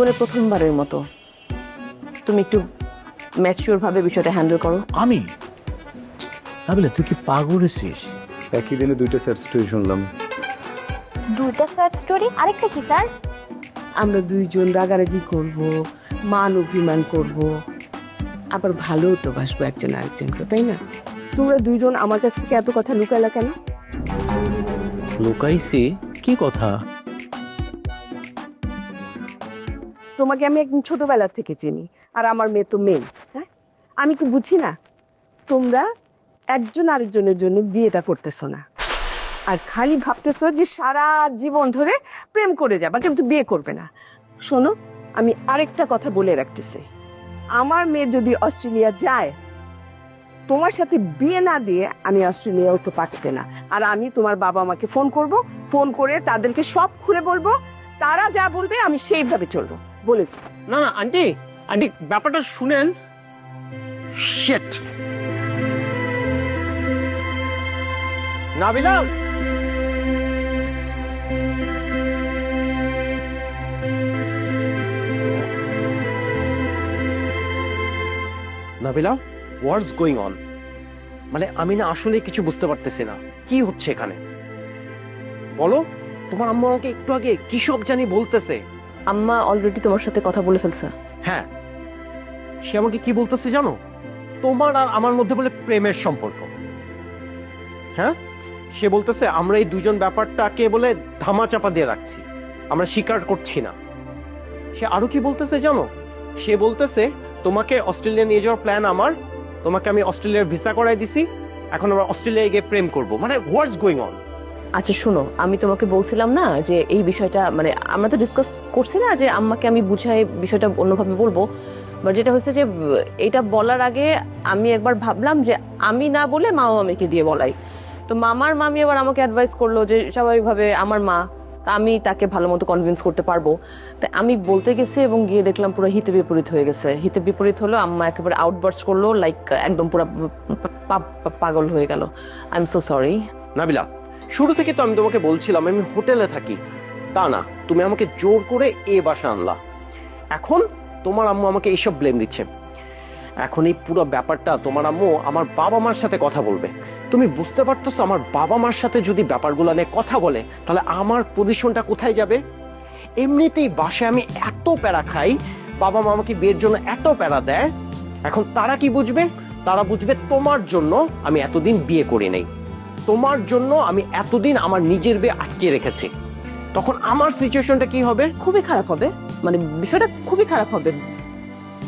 জীবনে প্রথমবারের মতো। তুমি একটু ম্যাচিওর ভাবে বিষয়টা হ্যান্ডেল করো। আমি? নাবিলা তুই কি পাগল হয়েছিস? একই দিনে দুইটা সেট স্টোরি শুনলাম। দুইটা শর্ট স্টোরি আরেকটা কি স্যার? আমরা দুইজন রাগারাগি করব মান অভিমান করব। আবার ভালোও তো বাসবো একজন আরেকজনকে তাই না? তোমরা দুইজন আমার কাছ থেকে এত কথা লুকালা কেন? লুকাইছি? কি কথা? তোমাকে আমি একদম ছোটবেলা থেকে চিনি, আর আমার মেয়ে তো মেয়ে হ্যাঁ? আমি কি বুঝি না? তোমরা একজন আরেকজনের জন্য বিয়েটা করতেছো না। আর খালি ভাবতেছো যে সারা জীবন ধরে প্রেম করে যাবা কিন্তু বিয়ে করবে না। শোনো, আমি আরেকটা কথা বলে রাখতেছি। আমার মেয়ে যদি অস্ট্রেলিয়া যায়, তোমার সাথে বিয়ে না দিয়ে আমি অস্ট্রেলিয়াও তো পাঠাতে না। আর আমি তোমার বাবা মাকে ফোন করব, ফোন করে তাদেরকে সব খুলে বলব, তারা যা বলবে আমি সেইভাবে চলবো। বলে। না না, আন্টি আন্টি, ব্যাপারটা শুনেন। শেট Nabila Nabila what's going on মানে আমি না আসলে কিছু বুঝতে পারতেছি না। কি হচ্ছে এখানে? বলো, তোমার আম্মা আমাকে একটু আগে কি সব জানি বলতেছে। আম্মা অলরেডি তোমার সাথে কথা বলে ফেলছে। হ্যাঁ। সে আমাকে কি বলতেছে জানো? তোমার আর আমার মধ্যে বলে প্রেমের সম্পর্ক। হ্যাঁ? সে বলতেছে, আমরা এই দুজন ব্যাপারটাকে বলে ধামাচাপা দিয়ে রাখছি। আমরা স্বীকার করছি না। সে আরও কি বলতেছে জানো? সে বলতেছে, তোমাকে অস্ট্রেলিয়া নিয়ে যাওয়ার প্ল্যান আমার। তোমাকে আমি অস্ট্রেলিয়ার ভিসা করাই দিছি। এখন আমরা অস্ট্রেলিয়ায় গিয়ে প্রেম করব। মানে হোয়াটস গোয়িং অন আচ্ছা শোনো, আমি তোমাকে বলছিলাম না যে এই বিষয়টা মানে আমরা তো ডিসকাস করছি না যে আম্মাকে আমি বুঝাই বিষয়টা অন্যভাবে বলব বাট যেটা হয়েছে যে, এটা বলার আগে আমি একবার ভাবলাম যে আমি না বলে মা মামিকে দিয়ে বলাই। তো মামার মামি আবার আমাকে অ্যাডভাইস করল যে স্বাভাবিকভাবে আমার মা, তা আমি তাকে ভালো মতো কনভিন্স করতে পারব। তাই আমি বলতে গেছি এবং গিয়ে দেখলাম পুরো হিতে বিপরীত হয়ে গেছে। হিতে বিপরীত হলো, আম্মা একেবারে আউটবার্স করল লাইক একদম পুরো পাগল হয়ে গেল। I am so sorry Nabila শুরু থেকে তো আমি তোমাকে বলছিলাম আমি হোটেলে থাকি। তা না, তুমি আমাকে জোর করে এ বাসা আনলা। এখন তোমার আম্মু আমাকে এইসব ব্লেম দিচ্ছে। এখন এই পুরো ব্যাপারটা তোমার আম্মু আমার বাবা মার সাথে কথা বলবে। তুমি বুঝতে পারতেছো আমার বাবা মার সাথে যদি ব্যাপারগুলো নিয়ে কথা বলে, তাহলে আমার পজিশনটা কোথায় যাবে? এমনিতেই বাসায় আমি এত প্যারা খাই, বাবা মা আমাকে বিয়ের জন্য এত প্যারা দেয়। এখন তারা কি বুঝবে? তারা বুঝবে তোমার জন্য আমি এতদিন বিয়ে করি নাই। তোমার জন্য আমি এতদিন আমার নিজের বিয়ে আটকে রেখেছি। তখন আমার সিচুয়েশনটা কি হবে? খুবই খারাপ হবে। মানে বিষয়টা খুবই খারাপ হবে।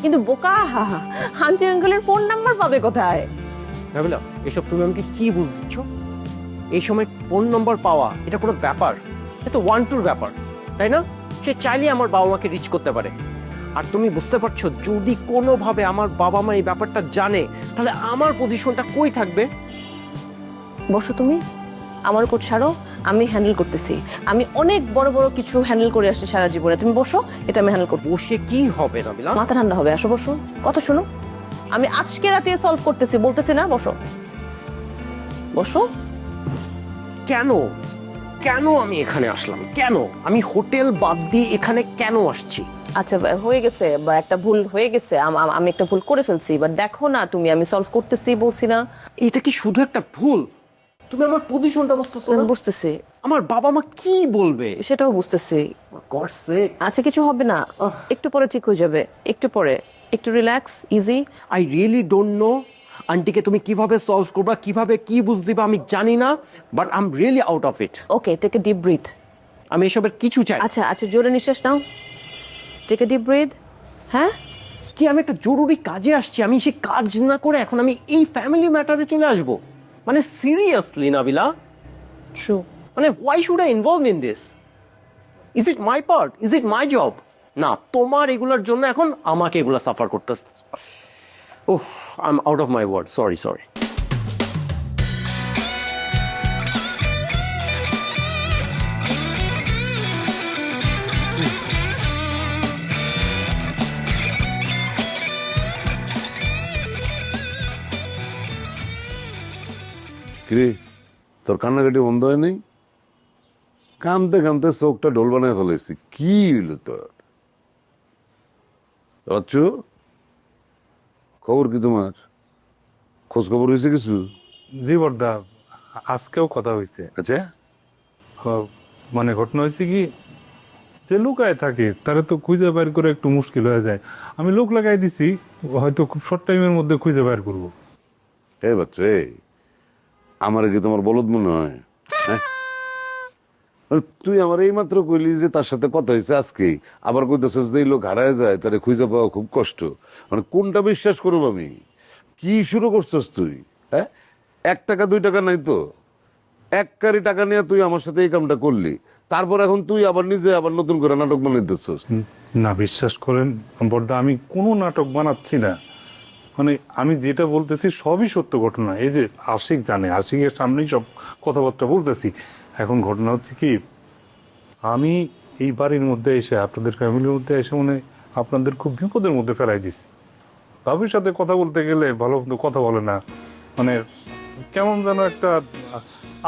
কিন্তু বোকা হা হা হাঞ্চি আঙ্কেলের ফোন নাম্বার পাবে কোথায়? ভাবিলা এসব তুমি আমাকে কি বুঝ দিচ্ছ? এই সময় ফোন নম্বর পাওয়া এটা কোনো ব্যাপার? এটা ওয়ান টুর ব্যাপার তাই না? সে চাইলে আমার বাবা মাকে রিচ করতে পারে। আর তুমি বুঝতে পারছ যদি কোনোভাবে আমার বাবা মা এই ব্যাপারটা জানে তাহলে আমার পজিশনটা কই থাকবে? বসো তুমি। আমার উপর ছাড়ো আমি হ্যান্ডেল করতেছি। আমি অনেক বড় বড় কিছু হ্যান্ডেল করে আসছি সারা জীবনে। তুমি বসো এটা আমি হ্যান্ডেল করব। বসে কি হবে নাবিলা? মাথা ঠান্ডা হবে আসো বসো। কথা শোনো। আমি আজকে রাতে সলভ করতেছি বলতেছি না বসো। বসো। কেন? কেন আমি এখানে আসলাম? কেন? আমি হোটেল বাদ দিয়ে এখানে কেন আসছি? আচ্ছা হয়ে গেছে বা একটা ভুল হয়ে গেছে। আমি একটা ভুল করে ফেলছি বাট দেখো না তুমি আমি সলভ করতেছি বলছি না। এটা কি শুধু একটা ভুল? তুমি আমার পজিশনটা বুঝতেছো না? বুঝতেছি। আমার বাবা মা কি বলবে? সেটাও বুঝতেছি। করছে আচ্ছা কিছু হবে না। একটু পরে ঠিক হয়ে যাবে। একটু পরে। একটু relax easy I really don't know আন্টিকে তুমি কীভাবে সলভ করবা কীভাবে কি বুঝ দিবা আমি জানি না but I am really out of it okay take a deep breath আমি এসবের কিছু চাই আচ্ছা আচ্ছা জোরে নিঃশ্বাস নাও। টেক এ ডিপ ব্রিথ হ্যাঁ? কি আমি একটা জরুরি কাজে আসছি আমি সেই কাজ না করে এখন আমি এই ফ্যামিলি ম্যাটারে চলে আসব। মানে সিরিয়াসলি নাবিলা? ট্রু মানে why should I involve in this is it my part is it my job না তোমার এগুলোর জন্য এখন আমাকে এগুলো সাফার করতে ও I am out of my word sorry sorry কিরে তোর কান্নাকাটি বন্ধ হয় নাই? কানতে কানতে চোখটা ঢোল বানায় ফেলেছি কি হইল তোর? অচ্ছু খবর কি তোমার? খোঁজ খবর হয়েছে কিছু? জি বর্দা আজকেও কথা হয়েছে আচ্ছা? মানে ঘটনা হয়েছে কি যে লুকায় থাকে তারা তো খুঁজে বের করে একটু মুশকিল হয়ে যায়। আমি লোক লাগাই দিছি হয়তো খুব শর্ট টাইমের মধ্যে খুঁজে বের করব। এ বাচ্চা এই। আমার কি তোমার বলদ মনে হয়? হ্যাঁ? তুই আমার এই মাত্র কইলি যে তার সাথে কথা হয়েছে আজকেই। আবার কইতেছিস যে লোক হারায় যায় তাহলে খুঁজে পাওয়া খুব কষ্ট। মানে কোনটা বিশ্বাস করব আমি? কি শুরু করছিস তুই? হ্যাঁ? এক টাকা, দুই টাকা নাই তো? এক কারি টাকা নিয়ে তুই আমার সাথে এই কামটা করলি। তারপর এখন তুই আবার নিজে আবার নতুন করে নাটক বানাইতেছস। না বিশ্বাস করেন বর্দা আমি কোনো নাটক বানাচ্ছি না। মানে আমি যেটা বলতেছি সবই সত্য ঘটনা। এই যে আশিক জানে, আশিকের সামনেই সব কথাবার্তা বলতেছি। এখন ঘটনা হচ্ছে কি, আমি এই বাড়ির মধ্যে এসে, আপনাদের ফ্যামিলির মধ্যে এসে মানে আপনাদের খুব বিপদের মধ্যে ফেলাই দিছি। বাবির সাথে কথা বলতে গেলে ভালো কথা বলে না। মানে কেমন যেন একটা,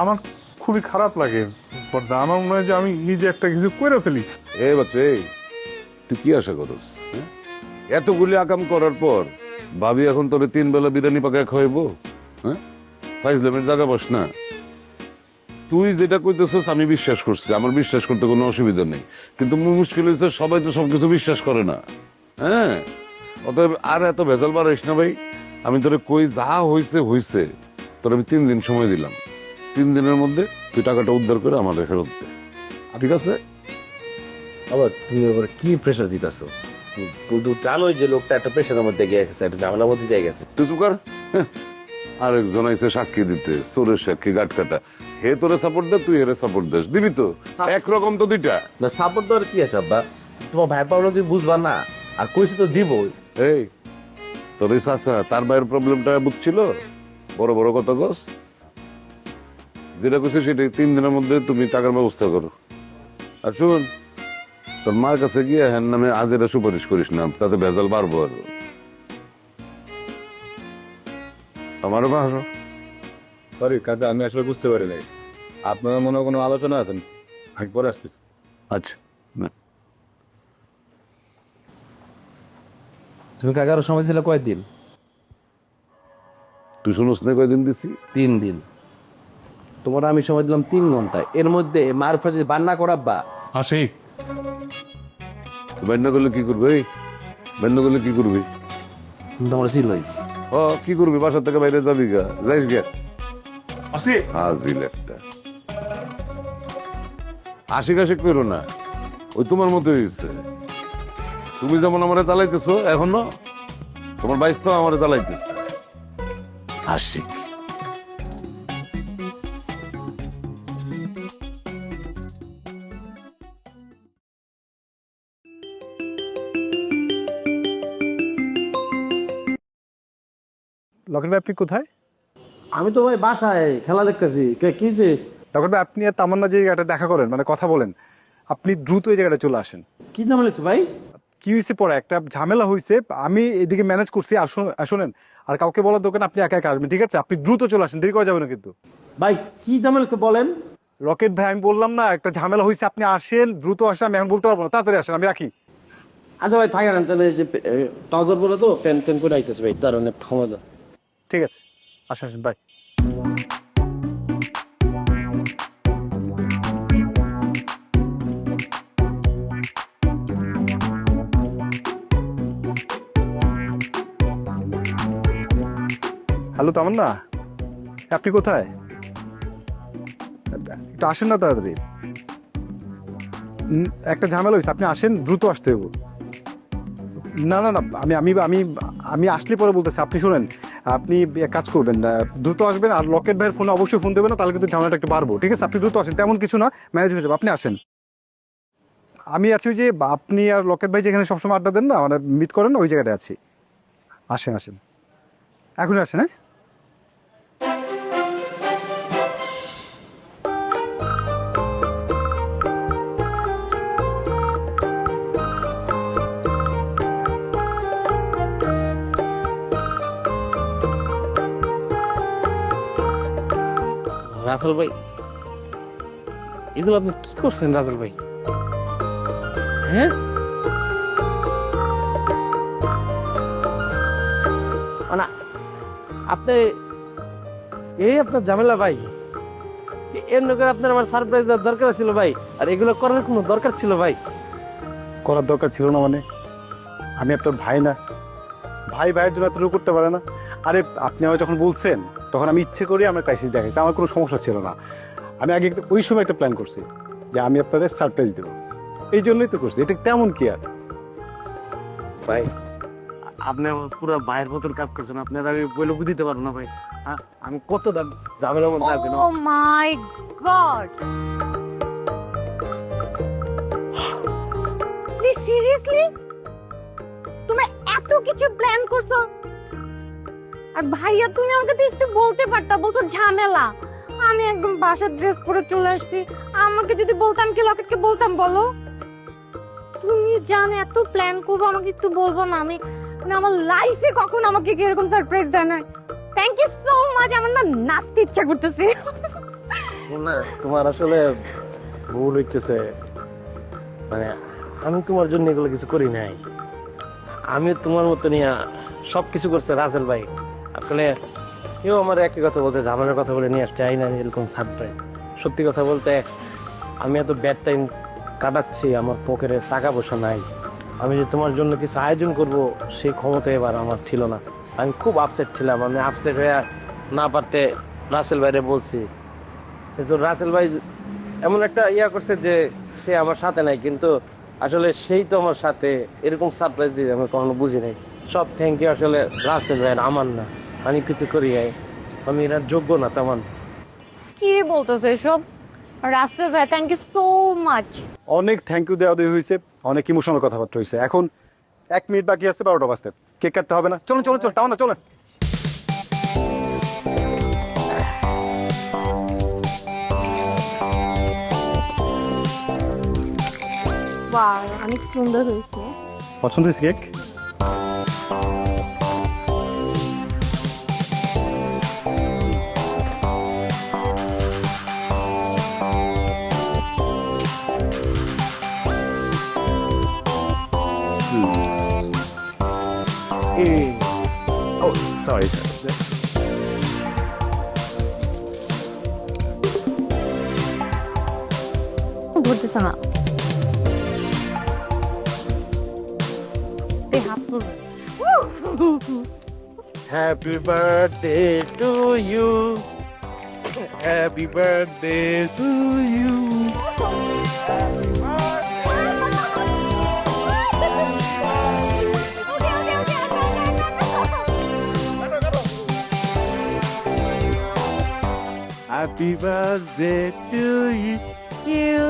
আমার খুবই খারাপ লাগে আমার মনে হয় যে আমি নিজে একটা কিছু করে ফেলি। এ বাচ্চা তুই কি আশা করস হ্যাঁ? এতগুলি আকাম করার পর ভাবি, এখন তোরে তিন বেলা বিরিয়ানি পাকায় খাওয়াইবো হ্যাঁ? ফাইজলামের জায়গা বস না। তুই যেটা কইতেছস আমি বিশ্বাস করছি, আমার বিশ্বাস করতে কোনো অসুবিধা নেই। কিন্তু মুশকিল হয়েছে সবাই তো সবকিছু বিশ্বাস করে না হ্যাঁ? অতএব আর এত ভেজাল বাড়াইস না ভাই, আমি তোরে কই যা হইছে হইছে, তোর আমি তিন দিন সময় দিলাম। তিন দিনের মধ্যে তুই টাকাটা উদ্ধার করে আমার ফেরত দে। ঠিক আছে? আবার তুমি আবার কি প্রেশার দিতেছো? কিন্তু জানোই যে লোকটা একটা প্রেশারের মধ্যে গিয়ে গেছে একটা ঝামেলার মধ্যে দিয়ে গেছে। তুই চুকার আরেকজন আইসে সাক্ষী দিতে চোরের সাক্ষী গাট কাটা হে তোরে সাপোর্ট দে তুই হেরে সাপোর্ট দিস দিবি তো? একরকম তো দুইটা। না সাপোর্ট দেওয়ার কি আছে আব্বা? তোমার ভাই পাবলো তুমি বুঝবা না। আর কইছে তো দিব। এই তোর এই চাষা তার ভাইয়ের প্রবলেমটা বুঝছিল? বড় বড় কথা কস। যেটা কইছে সেটাই তিন দিনের মধ্যে তুমি টাকার ব্যবস্থা করো। আর শুন তোর মার কাছে গিয়ে হ্যান নামে আজেরা সুপারিশ করিস না তাতে ভেজাল বাড়বো আর। আমারও ভাষা সরি কাকা আমি আসলে বুঝতে পারি নাই। আপনার মনে কোনো আলোচনা আছেন আমি পরে আসতেছি। আচ্ছা তুমি কাকারও সময় ছিল কয়দিন? তুই শুনোস না কয়দিন দিছি? তিন দিন। তোমার আমি সময় দিলাম তিন ঘণ্টা এর মধ্যে মার ফলে যদি বান্না করাব্বা। আশিক বান্য করলে কি করবি এই? বান্য করলে কি করবি? তোমার ছিলই ও কি করবি? বাসা থেকে বাইরে যাবি গা। যাইস গে আশিক হাজিল একটা। আশিক আশিক করো না। ওই তোমার মতো হয়েছে তুমি যেমন আমারে চালাইতেছো এখনও তোমার বাইশ তো আমারে চালাইতেছে। আশিক। লকেট ভাই আপনি কোথায়? আমি তো ভাই বাসায় খেলা দেখতেছি। কে কি যে? লকেট ভাই আপনি আর তামান্না যে জায়গাটা দেখা করেন মানে কথা বলেন আপনি দ্রুত এই জায়গাটা চলে আসেন। কি ঝামেলা হচ্ছে ভাই? কি হয়েছে পরে? একটা ঝামেলা হয়েছে আমি এদিকে ম্যানেজ করছি আর শোনেন আর কাউকে বলার দোকান আপনি একা একা আসবেন ঠিক আছে? আপনি দ্রুত চলে আসেন দেরি করা যাবে না কিন্তু। ভাই কি ঝামেলা বলেন? রকেট ভাই আমি বললাম না একটা ঝামেলা হয়েছে আপনি আসেন দ্রুত আসেন আমি এখন বলতে পারব না তাড়াতাড়ি আসেন আমি রাখি। আচ্ছা ভাই থাকেন তাহলে যে ট্রাউজার পরে তো প্যান্ট ট্যান্ট করে আইতেছে ভাই তার অনেক সময় দাও ঠিক আছে, আসেন আসেন বাই হ্যালো তামান্না, আপনি কোথায়? একটু আসেন না তাড়াতাড়ি। একটা ঝামেলা হয়েছে আপনি আসেন, দ্রুত আসতে হবে না না না, আমি আমি আমি আমি আসলে পরে বলতেছি, আপনি শুনেন আপনি এক কাজ করবেন দ্রুত আসবেন আর লকেট ভাইয়ের ফোনে অবশ্যই ফোন দেবেন না, তাহলে কিন্তু ঝামেলাটা একটু বাড়বো। ঠিক আছে? আপনি দ্রুত আসেন, তেমন কিছু না ম্যানেজ হয়ে যাবে। আপনি আসেন। আমি আছি যে আপনি আর লকেট ভাই যেখানে সবসময় আড্ডা দেন না মানে মিট করেন, ওই জায়গাটায় আছি। আসেন আসেন। এখন আসেন হ্যাঁ? রাফেল ভাই, এগুলো আপনি কি করছেন রাজেল ভাই? হ্যাঁ? না আপনি, এই আপনার ঝামেলা ভাই। এ- করে আপনার আমার সারপ্রাইজ দরকার ছিল ভাই, আর এগুলো করার কোনো দরকার ছিল ভাই? করার দরকার ছিল না মানে? আমি আপনার ভাই না। ভাই ভাইয়ের জন্য এতটুকু করতে পারে না। আরে, আপনি আমায় যখন বলছেন তখন আমি ইচ্ছে করে আমার ক্রাইসিস দেখাইছি। আমার কোনো সমস্যা ছিল না। আমি আগে একটা- ওই সময় একটা প্ল্যান করছি যে আমি আপনাদের সারপ্রাইজ দেবো। এই জন্যই তো করছি। এটা তেমন কি আর? ভাই আপনি আমার পুরো ভাইয়ের মতন কাজ করছেন। আপনার আমি বলে বুঝতে পারব না ভাই। হ্যাঁ, আমি কত দাম ঝামেলার মধ্যে আছি ও মাই গড সিরিয়াসলি তুমি এত কিছু প্ল্যান করছ? আর ভাইয়া, তুমি আমাকে তো একটু বলতে পারতা, বলছো ঝামেলা। আমি একদম বাসার ড্রেস পরে চলে আসছি। আমাকে যদি বলতাম কি লকেটকে বলতাম, বলো? তুমি জানো, এত প্ল্যান করব, আমাকে একটু বলব না। আমি মানে আমার লাইফে কখন আমাকে কি এরকম সারপ্রাইজ দেয় না থ্যাংক ইউ সো মাচ আমার না নাচতে ইচ্ছা করতেছে। না, তোমার আসলে ভুল হইতেছে। মানে আমি তোমার জন্য এগুলো কিছু করি নাই। আমি তোমার মতো নিয়ে সব কিছু করছে রাজেল ভাই। আসলে কেউ আমার একই কথা বলতে ঝামেলার কথা বলে নিয়ে আসছে আই না এরকম সারপ্রাইজ সত্যি কথা বলতে, আমি এত ব্যাড টাইম কাটাচ্ছি, আমার পকেটে চাকা পয়সা নাই। আমি যে তোমার জন্য কিছু আয়োজন করব সেই ক্ষমতা এবার আমার ছিল না। আমি খুব আপসেট ছিলাম, আমি আপসেট হয়ে না পারতে রাসেল ভাইরে বলছি। কিন্তু রাসেল ভাই এমন একটা ইয়া করছে যে, সে আমার সাথে নাই, কিন্তু আসলে সেই তো আমার সাথে এরকম সারপ্রাইজ দিয়ে আমি কখনো বুঝি নাই। সব থ্যাংক ইউ আসলে রাসেল ভাইয়ের, আমার না। আমি কিছু করি নাই আমি এরা যোগ্য না তেমন। কি বলতেছো এসব? রাসেল ভাই থ্যাংক ইউ সো মাচ অনেক থ্যাংক ইউ দেওয়া দেওয়া হয়েছে অনেক ইমোশনাল কথাবার্তা হয়েছে। এখন এক মিনিট বাকি আছে বারোটা বাজতে। কেক কাটতে হবে না। চলুন চলুন চল তাও না চলেন। বাহ অনেক সুন্দর হয়েছে। পছন্দ হয়েছে কেক? ও সরি স্যার ধরতেছে না আস্তে হাত তুলবে। Happy birthday to you happy Happy birthday to you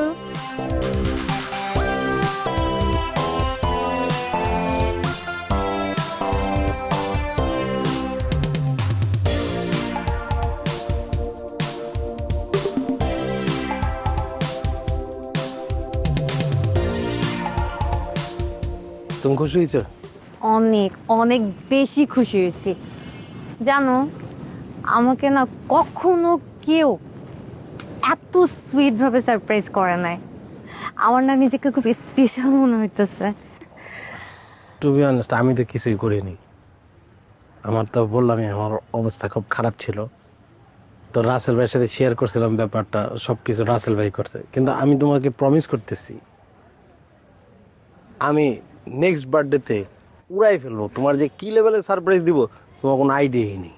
তুমি খুশি হয়েছো? অনেক অনেক বেশি খুশি হয়েছি। জানো আমাকে না কখনো কেউ এত সুইট ভাবে সারপ্রাইজ করে নাই। আমার না নিজেকে খুব স্পেশাল মনে হইতেছে। টু বি অনেস্ট আমি তো কিছুই করিনি। আমার তো বললামই আমার অবস্থা খুব খারাপ ছিল। তো রাসেল ভাইয়ের সাথে শেয়ার করছিলাম ব্যাপারটা সব কিছু রাসেল ভাই করছে। কিন্তু আমি তোমাকে প্রমিস করতেছি, আমি নেক্সট বার্থডেতে উড়াই ফেলব। তোমার যে কী লেভেলে সারপ্রাইজ দিব, তোমার কোনো আইডিয়াই নেই।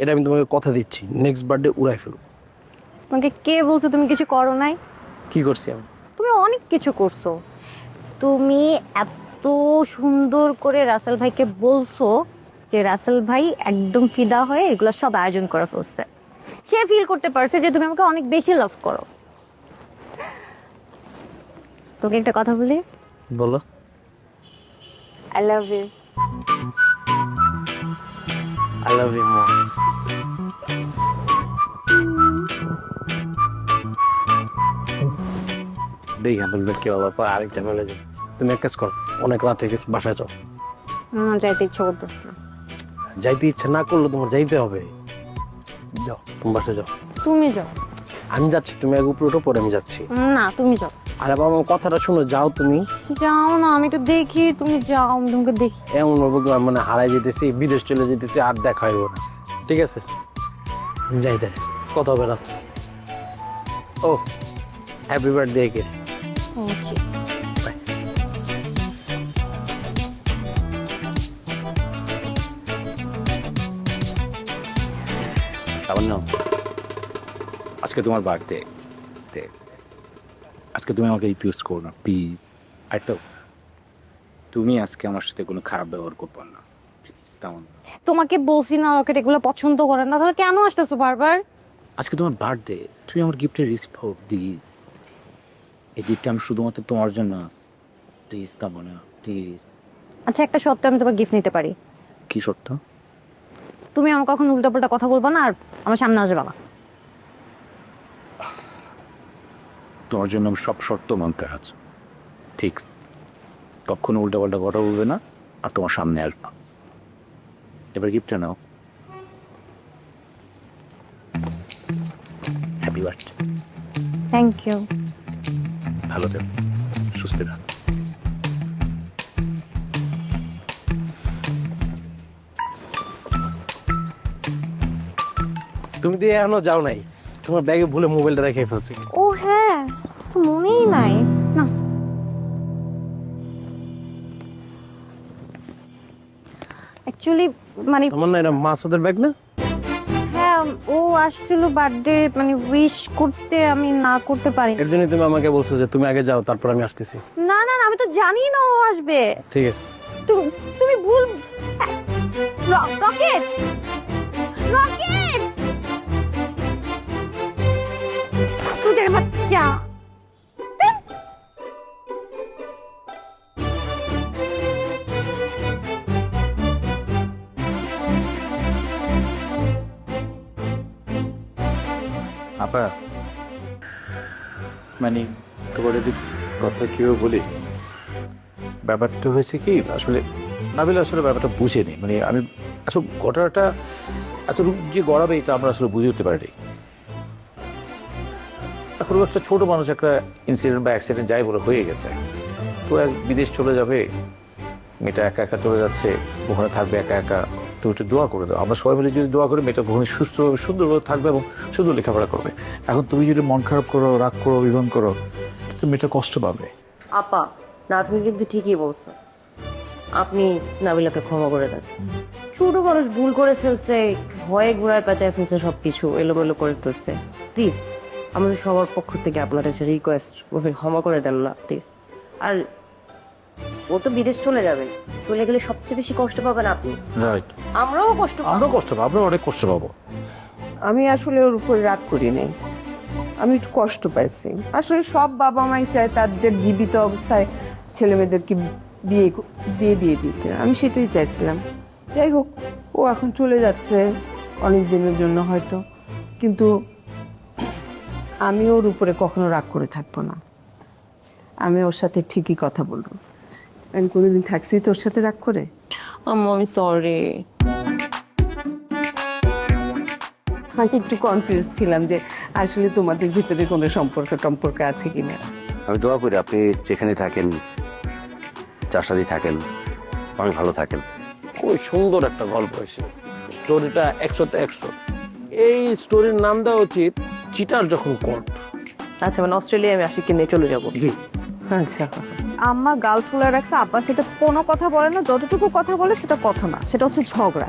এটা আমি তোমাকে কথা দিচ্ছি। নেক্সট বার্থডে উড়াই ফেলব। তোমাকে কে বলছে তুমি কিছু করো নাই? কি করছি আমি? তুমি অনেক কিছু করছ। তুমি এত সুন্দর করে রাসেল ভাইকে বলছো যে রাসেল ভাই একদম ফিদা হয়ে এগুলো সব আয়োজন করে ফেলছে। সে ফিল করতে পারছে যে তুমি আমাকে অনেক বেশি লাভ করো। তোকে একটা কথা বলি? বলো। I love you I love you মো দেখি বলবে কি হলো পর আরেক ঝামেলা যাবে তুমি এক কাজ করো অনেক রাত গেছে বাসায় যাও। আমার যাইতে ইচ্ছা করতো। যাইতে ইচ্ছা না করলে তোমার যাইতে হবে। যাও তুমি বাসায় যাও। তুমি যাও। আমি যাচ্ছি তুমি আগে উপরে উঠো পরে আমি যাচ্ছি। না তুমি যাও। আরে বাবা আমার কথাটা শুনো যাও তুমি। যাও না আমি তো দেখি তুমি যাও আমি তোমাকে দেখি। এমন ভাবে মানে হারাই যেতেছি বিদেশ চলে যেতেছি আর দেখা হইব না। ঠিক আছে? যাই তাহলে কথা হবে রাত ও হ্যাপি বার্থডে কে লাবণ্য আজকে তোমার বার্থডে আজকে তুমি আমাকে রিফিউজ করো না প্লিজ একটা তুমি আজকে আমার সাথে কোনো খারাপ ব্যবহার করব না প্লিজ তেমন তোমাকে বলছি না রকেট এগুলো পছন্দ করে না তাহলে কেন আসতেছো বারবার আজকে তোমার বার্থডে তুমি আমার গিফটের রিসিভ প্লিজ এই গিফটটা আমি শুধুমাত্র তোমার জন্য আস প্লিজ তেমন প্লিজ আচ্ছা একটা সত্ত্বে আমি তোমার গিফট নিতে পারি। কি সত্য তুমি আমার কখন উল্টাপাল্টা কথা বলবা না আর আমার সামনে আসবে না তোমার জন্য আমি সব শর্ত মানতে আছি ঠিক। কখনো উল্টাপাল্টা কথা বলবে না আর তোমার সামনে আসবা। এবার গিফটটা নাও। হ্যাপি বার্থডে থ্যাংক ইউ ভালো থাকো সুস্থ থাকো। তুমি দিয়ে এখনও যাও নাই তোমার ব্যাগে ভুলে মোবাইলটা রেখে ফেলছি। ও হ্যাঁ মনেই নাই না। অ্যাকচুয়ালি মানে তোমার না এটা মাসুদের ব্যাগ না? আসছিল বার্থডে মানে উইশ করতে আমি না করতে পারি এর জন্য তুমি আমাকে বলছো যে তুমি আগে যাও তারপর আমি আসতেছি। না না না আমি তো জানি না ও আসবে। ঠিক আছে। তুমি তুমি ভুল র- রকেট! রকেট! মানে তোমার কথা কেউ বলি, ব্যাপারটা হয়েছে কি, আসলে নাবিল আসলে ব্যাপারটা বুঝেনি। মানে আমি আসলে ঘটনাটা এত যে গড়াবে তা আমরা আসলে বুঝে উঠতে পারিনি। এখন একটা ছোট মানুষ একটা ইনসিডেন্ট বা অ্যাক্সিডেন্ট যাই বলে হয়ে গেছে। তো এক বিদেশ চলে যাবে, মেয়েটা একা একা চলে যাচ্ছে, ওখানে থাকবে একা একা। তো একটু দোয়া করে দাও আমরা সবাই মিলে যদি দোয়া করি, মেয়েটা ওখানে সুস্থ সুন্দরভাবে থাকবে এবং সুন্দর লেখাপড়া করবে। এখন তুমি যদি মন খারাপ করো, রাগ করো, অভিমান করো, তো মেয়েটা কষ্ট পাবে। আপা না তুমি কিন্তু ঠিকই বলছো। আপনি নাবিলাকে ক্ষমা করে দেন। ছোট মানুষ ভুল করে ফেলছে, ভয়ে ঘোড়ায় পেঁচায় ফেলছে সব কিছু এলোমেলো করে ফেলছে প্লিজ আমাদের সবার পক্ষ থেকে আপনার কাছে রিকোয়েস্ট ওকে ক্ষমা করে দেন না প্লিজ আর ও তো বিদেশ চলে যাবে চলে গেলে সবচেয়ে বেশি কষ্ট পাবেন আপনি। রাইট আমরাও কষ্ট পাবো। আমরাও কষ্ট পাবো আমরা অনেক কষ্ট পাবো। আমি আসলে ওর উপর রাগ করি নাই। আমি একটু কষ্ট পাইছি। আসলে সব বাবা মাই চায় তাদের জীবিত অবস্থায় ছেলে মেয়েদেরকে বিয়ে বিয়ে দিয়ে দিতে। আমি সেটাই চাইছিলাম। যাই হোক ও এখন চলে যাচ্ছে অনেক দিনের জন্য হয়তো। কিন্তু আমি ওর উপরে কখনো রাগ করে থাকব না। আমি ওর সাথে ঠিকই কথা বলব। আমি কোনোদিন থাকছি তোর সাথে রাগ করে? আম্মু আমি সরি আমি একটু কনফিউজ ছিলাম যে আসলে তোমাদের ভিতরে কোনো সম্পর্ক টম্পর্ক আছে কিনা। আমি দোয়া করি আপনি যেখানে থাকেন যার সাথেই থাকেন অনেক ভালো থাকেন। খুবই সুন্দর একটা গল্প হয়েছে। স্টোরিটা একশোতে একশো। এই স্টোরির নাম দেওয়া উচিত চিটার যখন কোর্ট। আচ্ছা মানে অস্ট্রেলিয়া আমি আশিককে নিয়ে চলে যাব। জি। আচ্ছা। আম্মা গাল ফুলে রাখছে, আব্বা সেটা কোনো কথা বলে না, যতটুকু কথা বলে সেটা কথা না, সেটা হচ্ছে ঝগড়া।